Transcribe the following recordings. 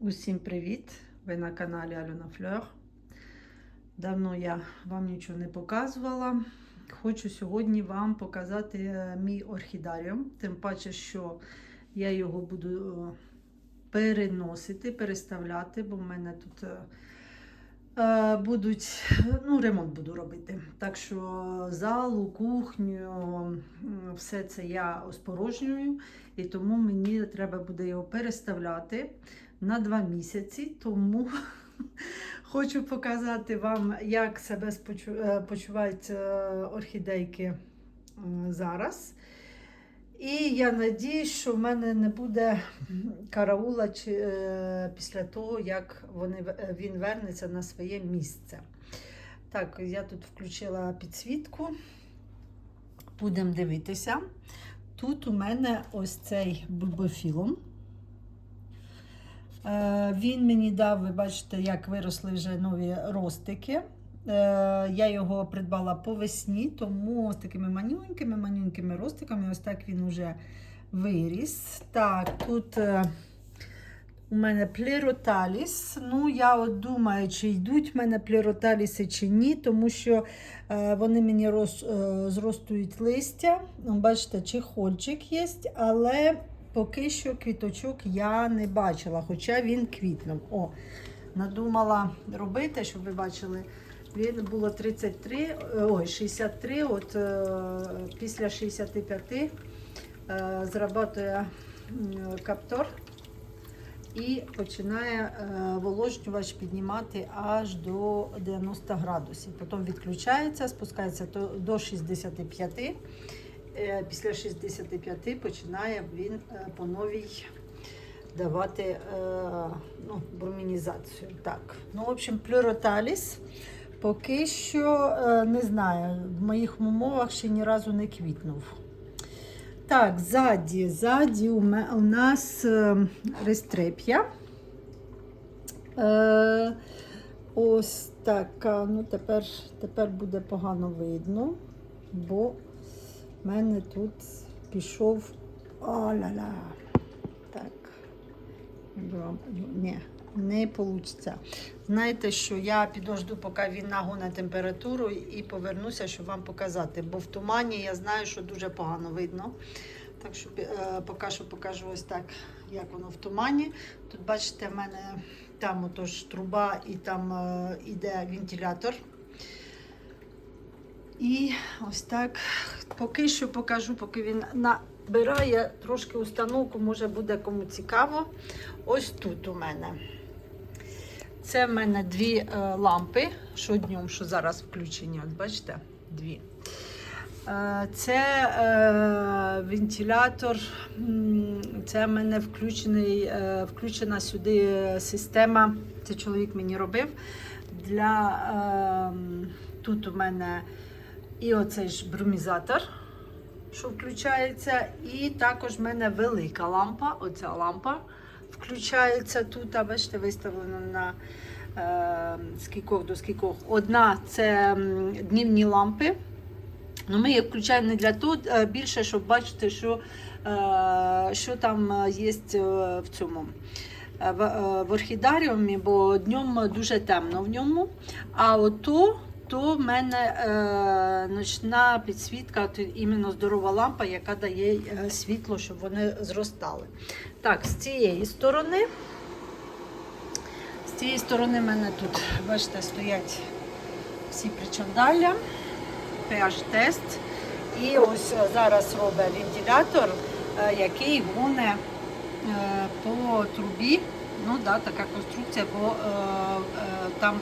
Усім привіт! Ви на каналі Альона Флер. Давно я вам нічого не показувала. Хочу сьогодні вам показати е, мій орхідаріум. Тим паче, що я його буду е, переносити, переставляти, бо в мене тут е, будуть, ну, ремонт буду робити. Так що залу, кухню, все це я спорожнюю, і тому мені треба буде його переставляти на два місяці. Тому хочу показати вам, як себе спочу- е, почувають е, орхідейки е, зараз. І я надіюсь, що в мене не буде караула чи, е, після того, як вони, е, він вернеться на своє місце. Так, я тут включила підсвітку. Будемо дивитися. Тут у мене ось цей бульбофілум. Е, Він мені дав, ви бачите, як виросли вже нові ростики. Е, Я його придбала по весні, тому з такими манюнькими, манюнькими ростиками, ось так він уже виріс. Так, тут е, у мене пліроталіс. Ну, я от думаю, чи йдуть в мене пліроталіси чи ні, тому що е, вони мені роз, зростують листя. Ну, Бачите, чехольчик є, але поки що квіточок я не бачила, хоча він квітнув. О, надумала робити, щоб ви бачили. Він було 33, е, ой, 63, от е, після 65 е, зрабатує каптор і починає волошнювач піднімати аж до 90 градусів. Потім відключається, спускається до- до 65. Е, Після 65 починає він по новій давати ну, брумінізацію. Так. Ну, в общем, плюроталіс поки що е, не знаю, в моїх умовах ще ні разу не квітнув. Так, ззаді, ззаді у, у нас е, рестреп'я. Е, ось така. Ну, тепер, тепер буде погано видно, бо в мене тут пішов. О-ля-ля. Так. Якби Ні, не вийде. Знаєте, що я підожду, поки він нагоне температуру і повернуся, щоб вам показати. Бо в тумані я знаю, що дуже погано видно. Так що е, поки що покажу ось так, як воно в тумані. Тут, бачите, в мене там отож труба і там е, іде вентилятор. І ось так поки що покажу, поки він набирає трошки установку, може буде кому цікаво. Ось тут у мене. Це в мене дві е, лампи, що днем, що зараз включені. От бачите, дві. Е, Це е, вентилятор, це в мене включений, включена сюди система. Це чоловік мені робив. Для, е, тут у мене і оцей ж брумізатор, що включається, і також в мене велика лампа. Оця лампа включається тут, а бачите, виставлено на е, скількох до скількох. Одна це днівні лампи. Ну, ми їх включаємо не для того, е, більше, щоб бачити, що, е, що там є в цьому. е, В, е, в орхідаріумі, бо днем дуже темно в ньому. А ото то в мене е, ночна підсвітка, то іменно здорова лампа, яка дає е, світло, щоб вони зростали. Так, з цієї сторони. З цієї сторони в мене тут, бачите, стоять всі причандалля, pH-тест. І ось е, зараз робить вентилятор, е, який гоне по трубі. Ну да, така конструкція, бо е, е, там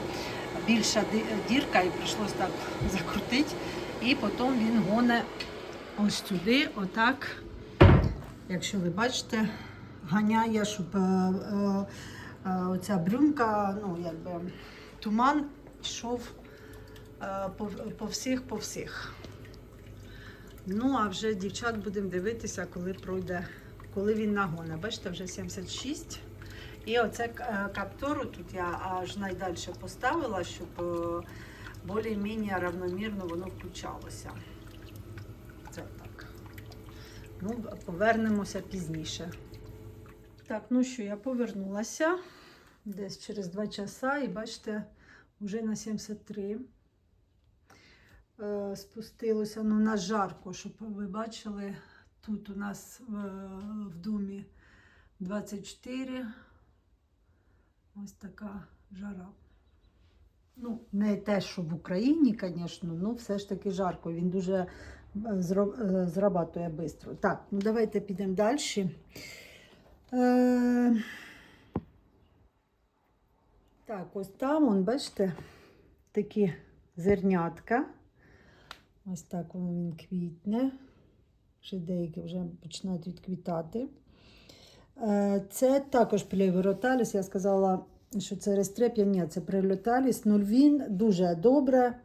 більша дірка і прийшлось так закрутити. І потім він гоне ось сюди, отак. Якщо ви бачите, ганяє, щоб е, е, е, оця брюмка, ну якби туман йшов е, по, по всіх, по всіх. Ну, а вже дівчат будемо дивитися, коли пройде, коли він нагоне. Бачите, вже 76. І оце е, каптору тут я аж найдальше поставила, щоб е, більш-менш равномірно воно включалося. Це так. Ну, повернемося пізніше. Так, ну що, я повернулася. десь через 2 часа, і бачите, вже на 73 е, спустилося. Ну, у нас жарко, щоб ви бачили. Тут у нас в домі 24. Ось така жара. Ну, не те, що в Україні, звісно, ну все ж таки жарко. Він дуже е, е, зрабатує швидко. Так, ну давайте підемо далі. Е, так, ось там, он, бачите, такі зернятка. Ось так воно він квітне. Ще деякі вже починають відквітати. Е, Це також плейвероталіс. Я сказала, що це рестреп'я. Ні, це прилеталіс. Ну, він дуже добре.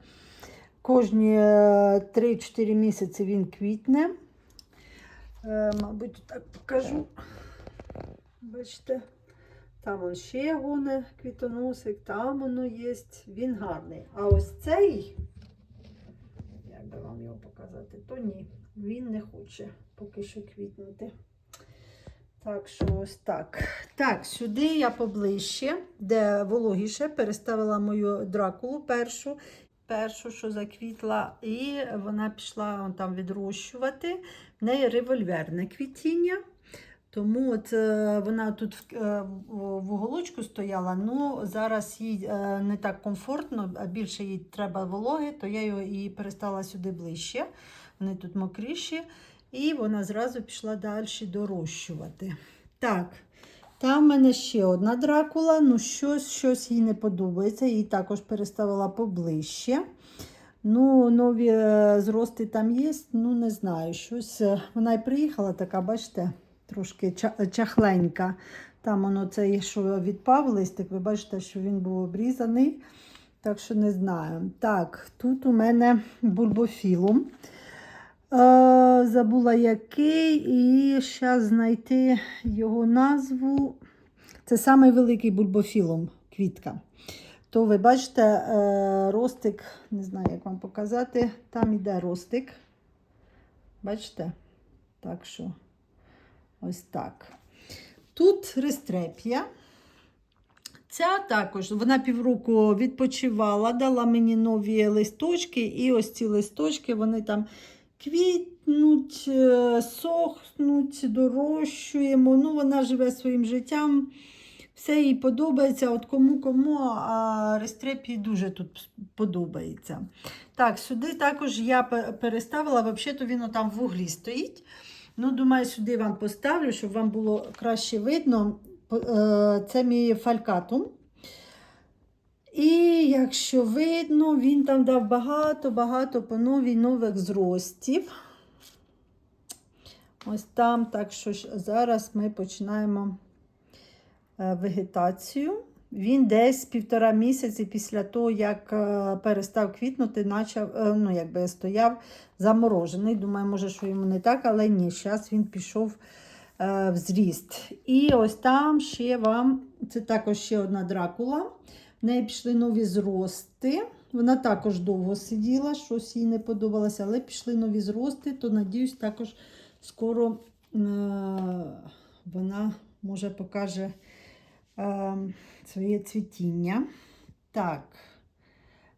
Кожні е, 3-4 місяці він квітне. Е, Мабуть, так покажу. Бачите, там он ще гоне квітоносик, там воно є. Він гарний. А ось цей, як би вам його показати, то ні, він не хоче поки що квітнути. Так що ось так. Так, сюди я поближче, де вологіше, переставила мою дракулу першу. Першу, що заквітла, і вона пішла там відрощувати. В неї револьверне квітіння. Тому от е, вона тут в, е, в- уголочку стояла, ну зараз їй е, не так комфортно, а більше їй треба вологи, то я і перестала сюди ближче. Вони тут мокріші. І вона зразу пішла далі дорощувати. Так, там в мене ще одна дракула, ну щось, щось їй не подобається, її також переставила поближче. Ну, нові е, зрости там є, ну не знаю. щось. е, Вона і приїхала така, бачите, трошки чахленька. Там воно цей, що відпав листик, ви бачите, що він був обрізаний. Так що не знаю. Так, тут у мене бульбофілум. Забула який, і зараз знайти його назву. Це самий великий бульбофілум квітка. То ви бачите, е, ростик, не знаю, як вам показати, там іде ростик. Бачите? Так що ось так. Тут рестреп'я. Ця також, вона півроку відпочивала, дала мені нові листочки, і ось ці листочки, вони там квітнуть, е, сохнуть, дорощуємо. Ну, вона живе своїм життям. Все їй подобається. От кому-кому, а рестрепі дуже тут подобається. Так, сюди також я переставила, взагалі-то він там в углі стоїть. Ну, думаю, сюди вам поставлю, щоб вам було краще видно. Е, Це мій фалькатум. І якщо видно, він там дав багато-багато по новій нових зростів. Ось там, так що зараз ми починаємо е, вегетацію. Він десь півтора місяці після того, як е, перестав квітнути, начав, е, ну, якби стояв заморожений. Думаю, може, що йому не так, але ні, зараз він пішов в зріст. І ось там ще вам, це також ще одна дракула. В неї пішли нові зрости. Вона також довго сиділа, щось їй не подобалося, але пішли нові зрости, то надіюсь, також скоро е, вона може покаже е, своє цвітіння. Так.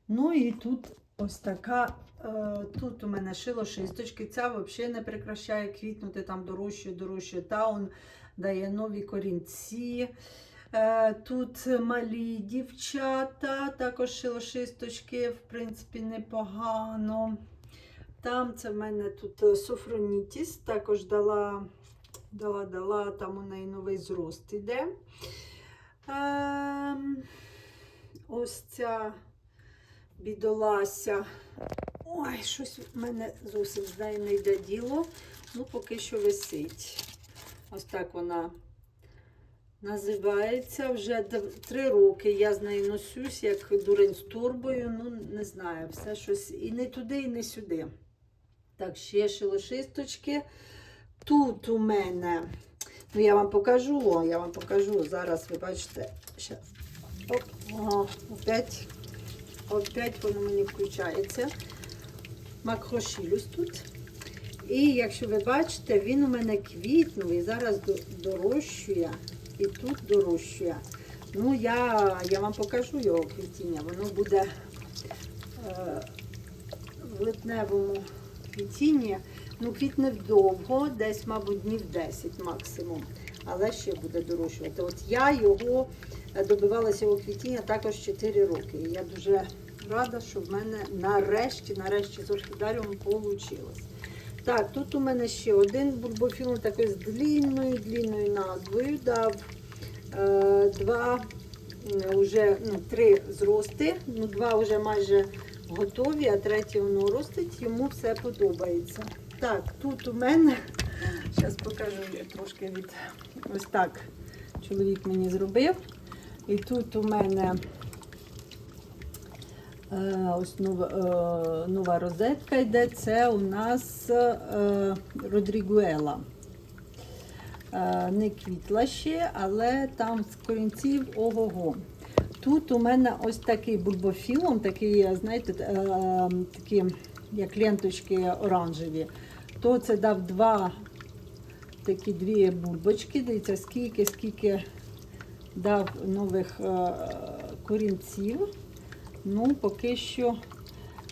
Ну і тут ось така. е, Тут у мене шило шисточки. Ця взагалі не прекращає квітнути, там дорожче, дорожче таун, дає нові корінці. Е, Тут малі дівчата, також шилошисточки, в принципі, непогано. Там це в мене тут е, софронітіс, також дала, дала, дала, там у неї новий зрост іде. Ем, ось ця бідолася. Ой, щось в мене зовсім з нею не йде діло. Ну, поки що висить. Ось так вона називається. Вже три роки я з нею носюсь, як дурень з турбою. Ну, не знаю, все щось і не туди, і не сюди. Так, ще шилошисточки. Тут у мене, ну я вам покажу, я вам покажу. Зараз ви бачите. Щас. Оп, о, опять, опять воно мені включається. Макрошілюсь тут. І якщо ви бачите, він у мене квітнув і зараз до- дорощує. І тут дорощує. Ну, я, я вам покажу його квітіння. Воно буде е, в липневому квітінні. Ну, квітне вдовго, десь, мабуть, днів 10 максимум. Але ще буде дорожчувати. От я його е, добивалася його квітіння також 4 роки. І я дуже рада, що в мене нарешті, нарешті з орхідаріум вийшло. Так, тут у мене ще один бурбофілм такий з длінною, длінною назвою. Дав е, два, вже, ну, три зрости, ну, два вже майже готові, а третє воно ростить, йому все подобається. Так, тут у мене, зараз покажу трошки від ось так чоловік мені зробив. І тут у мене ось нова, е, нова розетка йде. Це у нас е, Родрігуела. Е, не квітла ще, але там з корінців ого-го. Тут у мене ось такий бульбофілом, такий, знаєте, е, такі як ленточки оранжеві. То це дав два такі дві бульбочки. Дивіться, скільки, скільки дав нових е, корінців. Ну, поки що.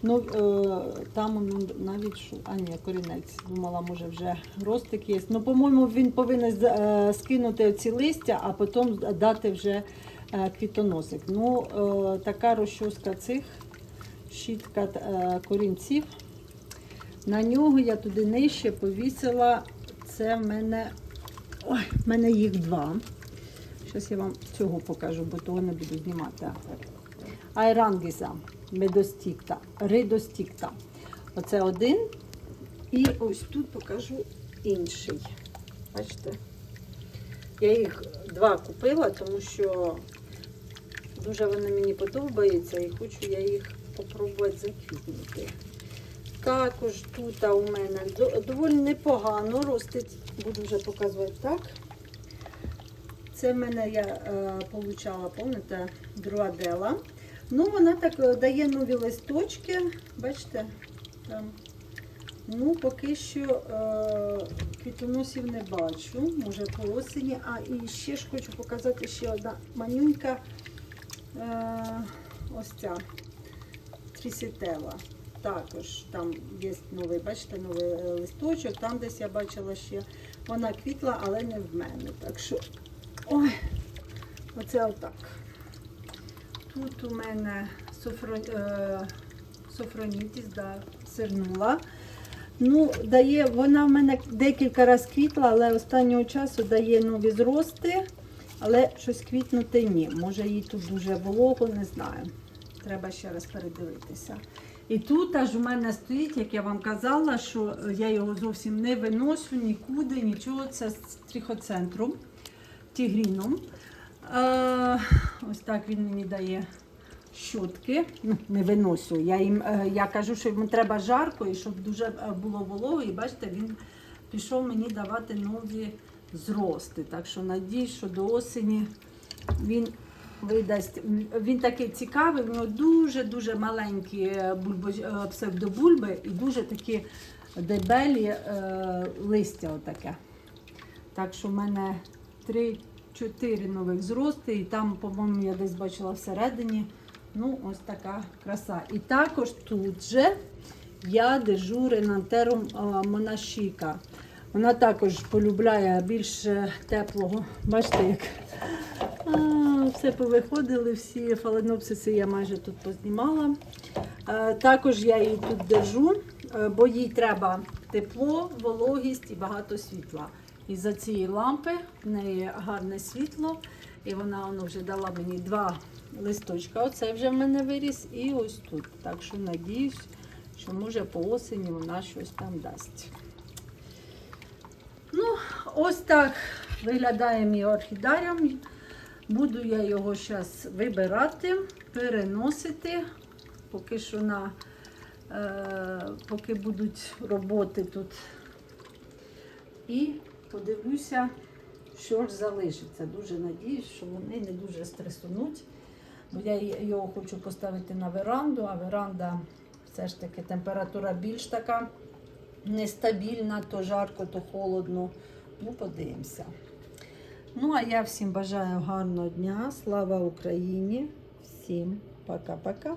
Ну, е, там навіть що. А ні, корінець. Думала, може вже ростик є. Ну, по-моєму, він повинен е, скинути ці листя, а потім дати вже е, квітоносик. Ну, е, така розчоска цих щітка е, корінців. На нього я туди нижче повісила. Це в мене. Ой, в мене їх два. Зараз я вам цього покажу, бо того не буду знімати. Айрангіса, медостікта, ридостікта. Оце один. І ось тут покажу інший. Бачите? Я їх два купила, тому що дуже вони мені подобаються і хочу я їх спробувати заквітнути. Також тут у мене доволі непогано ростить, буду вже показувати так. Це в мене я е, пам'ятаєте, друадела. Ну, вона так е, дає нові листочки, бачите, там. Ну, поки що е, квітоносів не бачу, може по осені. А і ще ж хочу показати ще одна манюнька. Е, ось ця трісітела. Також там є новий, бачите, новий е, листочок. Там десь я бачила ще вона квітла, але не в мене. Так що, ой, оце отак. Тут у мене софро, е, софронітіс, да, сирнула. Ну, дає, вона в мене декілька разів квітла, але останнього часу дає нові зрости, але щось квітнути ні. Може їй тут дуже волого, не знаю. Треба ще раз передивитися. І тут аж у мене стоїть, як я вам казала, що я його зовсім не виношу нікуди, нічого. Це з трихоцентру, тігріном. Е, ось так він мені дає щотки. Ну, не виносю. Я, їм, е, я кажу, що йому треба жарко і щоб дуже е, було волого. І бачите, він пішов мені давати нові зрости. Так що надіюсь, що до осені він видасть. Він такий цікавий, в нього дуже-дуже маленькі бульбо, псевдобульби і дуже такі дебелі е, листя отаке. Так що в мене 3-4 нових зрости, і там, по-моєму, я десь бачила всередині. Ну, ось така краса. І також тут же я держу ренантерум а, монашіка. Вона також полюбляє більш е, теплого. Бачите, як а, все повиходили, всі фаленопсиси я майже тут познімала. Е, Також я її тут держу, е, бо їй треба тепло, вологість і багато світла. І за цієї лампи в неї гарне світло, і вона воно вже дала мені два листочка. Оце вже в мене виріс, і ось тут. Так що надіюсь, що може по осені вона щось там дасть. Ну, ось так виглядає мій орхідаріум. Буду я його зараз вибирати, переносити, поки що на е, поки будуть роботи тут. І подивлюся, що ж залишиться. Дуже надіюсь, що вони не дуже стресунуть. Бо я його хочу поставити на веранду, а веранда все ж таки температура більш така нестабільна, то жарко, то холодно. Ну, подивимося. Ну, а я всім бажаю гарного дня. Слава Україні! Всім пока-пока.